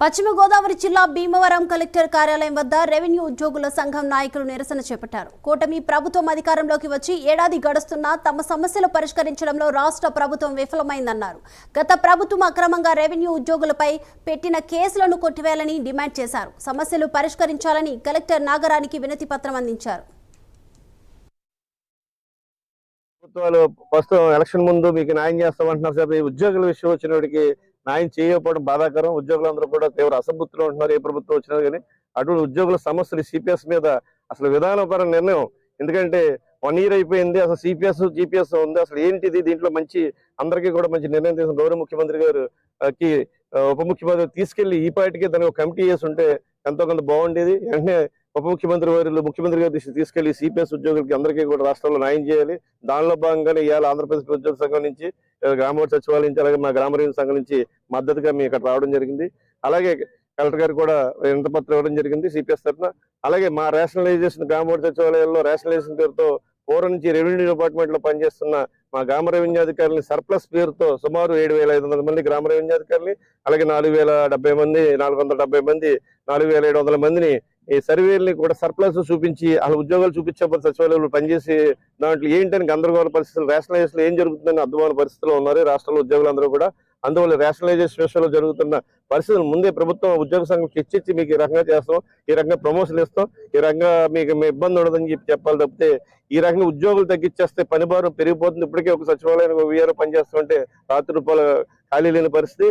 పశ్చిమ గోదావరి జిల్లా భీమవరం కలెక్టర్ కార్యాలయం వద్ద రెవెన్యూ ఉద్యోగుల సంఘం నాయకులు నిరసన చేపట్టారు. కూటమి ప్రభుత్వం అధికారంలోకి వచ్చి ఏడాది గడుస్తున్నా తమ సమస్యలు పరిష్కరించడంలో రాష్ట్ర ప్రభుత్వం విఫలమైందన్నారు. గత ప్రభుత్వం అక్రమంగా రెవెన్యూ ఉద్యోగులపై పెట్టిన కేసులను కొట్టివేయాలని డిమాండ్ చేశారు. సమస్యలు పరిష్కరించాలని కలెక్టర్ నాగరానికి వినతి పత్రం అందించారు. ప్రభుత్వాలు ప్రస్తుతం ఎలక్షన్ ముందు మీకు న్యాయం చేస్తామంటున్నారు సార్. ఈ ఉద్యోగుల విషయం వచ్చినప్పటికీ ఆయన చేయకపోవడం బాధాకరం. ఉద్యోగులందరూ కూడా తీవ్ర అసంతృప్తిలో ఉంటున్నారు. ఏ ప్రభుత్వం వచ్చినా కానీ అటువంటి ఉద్యోగుల సమస్యలు సిపిఎస్ మీద అసలు విధానపర నిర్ణయం. ఎందుకంటే వన్ ఇయర్ అయిపోయింది. అసలు సిపిఎస్ జిపిఎస్ ఉంది. అసలు ఏంటిది? దీంట్లో మంచి అందరికీ కూడా మంచి నిర్ణయం తీసుకున్న గౌరవ ముఖ్యమంత్రి గారు కి ఉప ముఖ్యమంత్రి తీసుకెళ్ళి ఈ పార్టీకి దానికి ఒక కమిటీ చేసి ఉంటే ఎంతో కొంత బాగుండేది. వెంటనే ఉప ముఖ్యమంత్రి వారిలో ముఖ్యమంత్రి గారి దృష్టి తీసుకెళ్ళి సిపిఎస్ ఉద్యోగులకి అందరికీ కూడా రాష్ట్రంలో న్యాయం చేయాలి. దానిలో భాగంగానే ఇవాళ ఆంధ్రప్రదేశ్ ఉద్యోగ సంఘం నుంచి గ్రామ సచివాలయం నుంచి అలాగే మా గ్రామ రెవెన్యూ సంఘం నుంచి మద్దతుగా మేము ఇక్కడ రావడం జరిగింది. అలాగే కలెక్టర్ గారు కూడా ఎంత పత్రం ఇవ్వడం జరిగింది సిపిఎస్ తరఫున. అలాగే మా రేషనలైజేషన్ గ్రామ సచివాలయాల్లో రేషనలైజేషన్ పేరుతో పూర్వం నుంచి రెవెన్యూ డిపార్ట్మెంట్లో పనిచేస్తున్న మా గ్రామ రెవెన్యూ అధికారులని సర్ప్లస్ పేరుతో సుమారు ఏడు వేల ఐదు వందల మంది గ్రామ రెవెన్యూ అధికారులు అలాగే నాలుగు వేల డెబ్బై మంది నాలుగు వందల డెబ్బై మంది నాలుగు వేల ఏడు వందల మందిని ఈ సర్వేల్ని కూడా సర్ప్లస్ చూపించి వాళ్ళ ఉద్యోగాలు చూపించేప్పుడు సచివాలయంలో పనిచేసి దాంట్లో ఏంటని గందరగోళ పరిస్థితులు రేషనలైజేషన్ ఏం జరుగుతుందని అర్థమైన పరిస్థితిలో ఉన్నారు. రాష్ట్రంలో ఉద్యోగులందరూ కూడా. అందువల్ల రేషనలైజేషన్ విషయంలో జరుగుతున్న పరిస్థితులు ముందే ప్రభుత్వం ఉద్యోగ సంఘం చర్చించి మీకు ఈ రకంగా చేస్తాం. ఈ రకంగా ప్రమోషన్ ఇస్తాం. ఈ రకంగా మీకు మీ ఇబ్బంది ఉండదని చెప్పి చెప్పాలి తప్పితే ఈ రకంగా ఉద్యోగులు తగ్గించేస్తే పని భారం పెరిగిపోతుంది. ఇప్పటికే ఒక సచివాలయానికి ఒక వీఆర్ పనిచేస్తుంటే రాత్రి రూపాయలు ఖాళీ లేని పరిస్థితి.